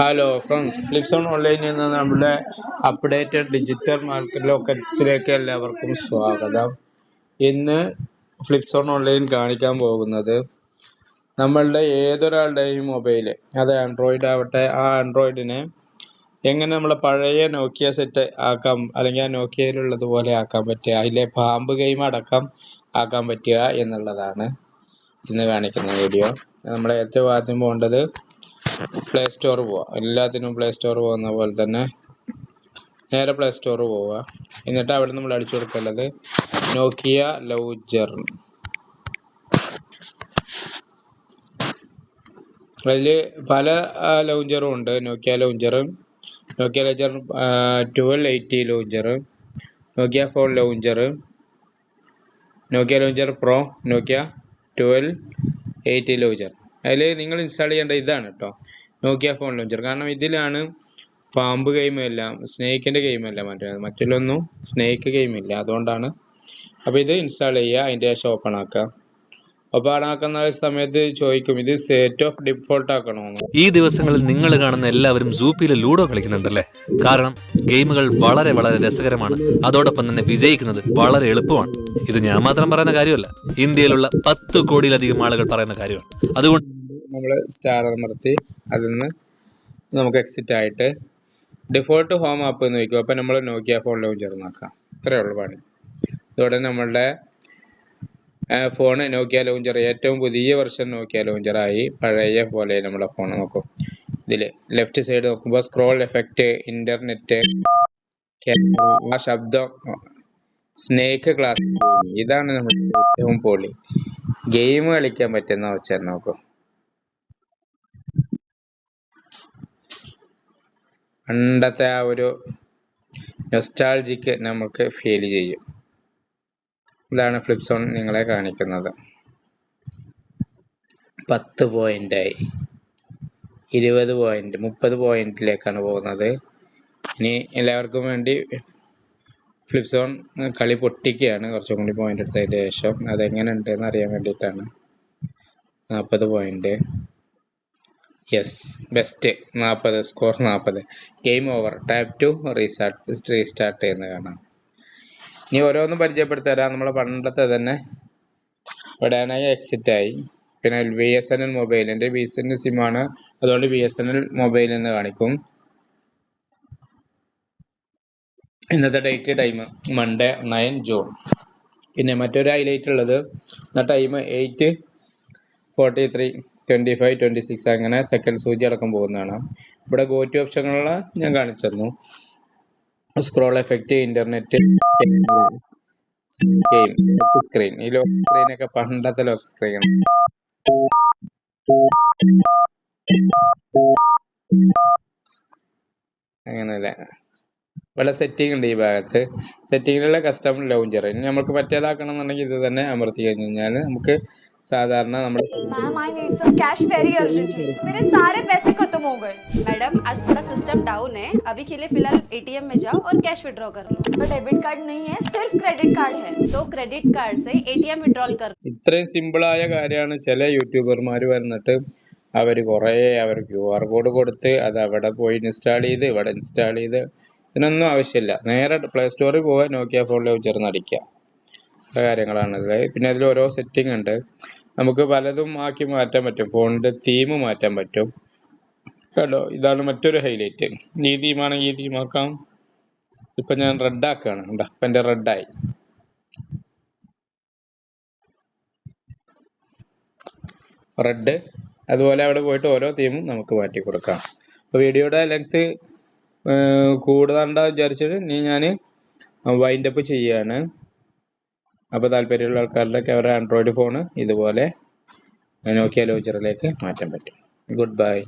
Hello friends ഫ്ലിപ്സോൺ ഓൺലൈനിൽ നിന്ന് നമ്മുടെ അപ്ഡേറ്റഡ് ഡിജിറ്റൽ മാർക്കറ്റ് ലോക്കത്തിലേക്ക് എല്ലാവർക്കും സ്വാഗതം. ഇന്ന് ഫ്ലിപ്സോൺ ഓൺലൈൻ കാണിക്കാൻ പോകുന്നത് നമ്മളുടെ ഏതൊരാളുടെയും മൊബൈൽ അത് ആൻഡ്രോയിഡ് ആവട്ടെ ആ ആൻഡ്രോയിഡിനെ എങ്ങനെ നമ്മളെ പഴയ നോക്കിയ സെറ്റ് ആക്കാം അല്ലെങ്കിൽ ആ നോക്കിയയിലുള്ളതുപോലെ ആക്കാൻ പറ്റുക അതിലെ പാമ്പ് ഗെയിം അടക്കം ആക്കാൻ പറ്റുക എന്നുള്ളതാണ് ഇന്ന് കാണിക്കുന്ന വീഡിയോ നമ്മൾ ഏറ്റവും ആദ്യം പോകേണ്ടത് പ്ലേ സ്റ്റോർ പോവുക എല്ലാത്തിനും പ്ലേ സ്റ്റോർ പോകുന്ന പോലെ തന്നെ നേരെ പ്ലേ സ്റ്റോർ പോവുക എന്നിട്ട് അവിടെ നമ്മൾ അടിച്ചു കൊടുക്കേണ്ടത് നോക്കിയ ലൗജർ അതിൽ പല ലൗഞ്ചറും ഉണ്ട്. Nokia launcher Nokia launcher twelve eighty launcher Nokia phone launcher Nokia launcher pro Nokia twelve eighty launcher അതിൽ നിങ്ങൾ ഇൻസ്റ്റാൾ ചെയ്യേണ്ട ഇതാണ് കേട്ടോ നോക്കിയ ഫോൺ ലോഞ്ചർ കാരണം ഇതിലാണ് പാമ്പ് ഗെയിമെല്ലാം സ്നേക്കിന്റെ ഗെയിമല്ല മറ്റേ മറ്റുള്ളൊന്നും സ്നേക്ക് ഗെയിമില്ല അതുകൊണ്ടാണ്. അപ്പോൾ ഇത് ഇൻസ്റ്റാൾ ചെയ്യുക അതിന്റെ ശേഷം ഓപ്പൺ ആക്കുക. ആക്കുന്ന സമയത്ത് ചോദിക്കും ഇത് സെറ്റ് ഓഫ് ഡിഫോൾട്ട് ആക്കണോ ഈ ദിവസങ്ങളിൽ നിങ്ങൾ കാണുന്ന എല്ലാവരും സൂപ്പിയിൽ ലൂഡോ കളിക്കുന്നുണ്ടല്ലേ? കാരണം ഗെയിമുകൾ വളരെ വളരെ രസകരമാണ്. അതോടൊപ്പം തന്നെ വിജയിക്കുന്നത് വളരെ എളുപ്പമാണ്. ഇത് ഞാൻ മാത്രം പറയുന്ന കാര്യമല്ല. ഇന്ത്യയിലുള്ള പത്ത് കോടിയിലധികം ആളുകൾ പറയുന്ന കാര്യമാണ്. അതുകൊണ്ട് നമ്മൾ സ്റ്റാർ അമർത്തി അതിൽ നിന്ന് നമുക്ക് എക്സിറ്റ് ആയിട്ട് ഡിഫോൾട്ട് ഹോം ആപ്പ് എന്ന് വയ്ക്കും അപ്പോൾ നമ്മൾ നോക്കിയ ഫോൺ ലോഞ്ച് ചേർന്നാക്കാം ഇത്രയേ ഉള്ളൂ പണി. ഇതോടെ നമ്മളുടെ ഫോൺ നോക്കിയ ലോഞ്ചർ ഏറ്റവും പുതിയ വെർഷൻ നോക്കിയ ലോഞ്ചറായി പഴയ പോലെ നമ്മുടെ ഫോൺ നോക്കും. ഇതിൽ ലെഫ്റ്റ് സൈഡ് നോക്കുമ്പോൾ സ്ക്രോൾ എഫക്റ്റ് ഇന്റർനെറ്റ് ആ ശബ്ദം സ്നേക്ക് ക്ലാസ് ഇതാണ് നമ്മൾ ഏറ്റവും പൊളി. ഗെയിം കളിക്കാൻ പറ്റുന്ന വെച്ചാൽ നോക്കും. പണ്ടത്തെ ആ ഒരു നൊസ്റ്റാൾജിക്ക് നമുക്ക് ഫീൽ ചെയ്യും. ഇതാണ് ഫ്ലിപ്സോൺ നിങ്ങളെ കാണിക്കുന്നത്. പത്ത് പോയിന്റായി ഇരുപത് പോയിന്റ് മുപ്പത് പോയിന്റിലേക്കാണ് പോകുന്നത്. ഇനി എല്ലാവർക്കും വേണ്ടി ഫ്ലിപ്സോൺ കളി പൊട്ടിക്കുകയാണ്. കുറച്ചും കൂടി പോയിന്റ് എടുത്തതിന് ശേഷം. അതെങ്ങനെ ഉണ്ടെന്ന് അറിയാൻ വേണ്ടിയിട്ടാണ്. നാൽപ്പത് പോയിന്റ് യെസ് ബെസ്റ്റ് നാൽപ്പത് സ്കോർ നാൽപ്പത് game over tap to restart restart ചെയ്യുന്ന കാണാം. ഇനി ഓരോന്നും പരിചയപ്പെടുത്തി തരാം. നമ്മളെ പണ്ടത്തെ തന്നെ ഇവിടെയാണെങ്കിൽ എക്സിറ്റ് ആയി. പിന്നെ B S N L mobile എന്റെ ബി എസ് എൻ എൽ സിമ്മാണ് അതുകൊണ്ട് B S N L mobile എന്ന് കാണിക്കും. ഇന്നത്തെ date time Monday nine June പിന്നെ മറ്റൊരു ഹൈലൈറ്റ് ഉള്ളത് time eight forty three twenty five twenty six അങ്ങനെ സെക്കൻഡ് സൂചി അടക്കം പോകുന്നതാണ്. ഇവിടെ ഗോ ടു ഓപ്ഷനുകൾ ഞാൻ കാണിച്ചു തന്നു. Scroll effect internet game screen ഈ ലോക്ക് സ്ക്രീൻ ഒക്കെ പണ്ടത്തെ ലോക്ക് സ്ക്രീൻ അങ്ങനല്ലേ ഇവിടെ സെറ്റിംഗ് ഉണ്ട് ഈ ഭാഗത്ത്. സെറ്റിങ്ങിലുള്ള കസ്റ്റം ലോഞ്ചർ ഇനി നമുക്ക് മറ്റേതാക്കണം എന്നുണ്ടെങ്കിൽ ഇത് തന്നെ അമർത്തി കഴിഞ്ഞ് കഴിഞ്ഞാൽ നമുക്ക് സാധാരണ നമ്മൾ ma'am I need some cash very urgently मेरे सारे पैसे खत्म हो गए मैडम आज थोड़ा सिस्टम डाउन है अभी के लिए फिलहाल एटीएम में जाओ और कैश विड्रॉ कर लो तो डेबिट कार्ड नहीं है सिर्फ क्रेडिट कार्ड है तो क्रेडिट कार्ड से एटीएम विड्रॉल कर ഇത്രയും സിമ്പിളായ കാര്യമാണ് ചില യൂട്യൂബർമാർ വന്നിട്ട് അവർ കുറേ അവർ ക്യു ആർ കോഡ് കൊടുത്ത് അത് അവിടെ പോയി ഇൻസ്റ്റാൾ ചെയ്ത് ഇവിടെ ഇൻസ്റ്റാൾ ചെയ്ത് ഇതിനൊന്നും ആവശ്യമില്ല നേരെ പ്ലേ സ്റ്റോറിൽ പോവുക നോക്കിയ ഫോണിൽ ചേർന്ന് അടിക്കുക ഇത്ര കാര്യങ്ങളാണ്. പിന്നെ അതിൽ ഓരോ സെറ്റിംഗ് ഉണ്ട്. നമുക്ക് പലതും ആക്കി മാറ്റാൻ പറ്റും. ഫോണിന്റെ തീം മാറ്റാൻ പറ്റും. കേട്ടോ ഇതാണ് മറ്റൊരു ഹൈലൈറ്റ് ഈ തീമാണെങ്കിൽ ഈ തീമാക്കാം ഇപ്പം ഞാൻ റെഡാക്കുകയാണ് കേട്ടോ ഇപ്പം എന്റെ റെഡായി റെഡ് അതുപോലെ അവിടെ പോയിട്ട് ഓരോ തീമും നമുക്ക് മാറ്റി കൊടുക്കാം. അപ്പോൾ വീഡിയോയുടെ ലെങ്ത് കൂടുതലുണ്ടാ വിചാരിച്ചിട്ട് ഇനി ഞാൻ വൈൻഡപ്പ് ചെയ്യാണ് അപ്പോൾ താല്പര്യമുള്ള ആൾക്കാരിലൊക്കെ അവരുടെ ആൻഡ്രോയിഡ് ഫോണ് ഇതുപോലെ നോക്കിയ ലോഞ്ചറിലേക്ക് മാറ്റാൻ പറ്റും. Good bye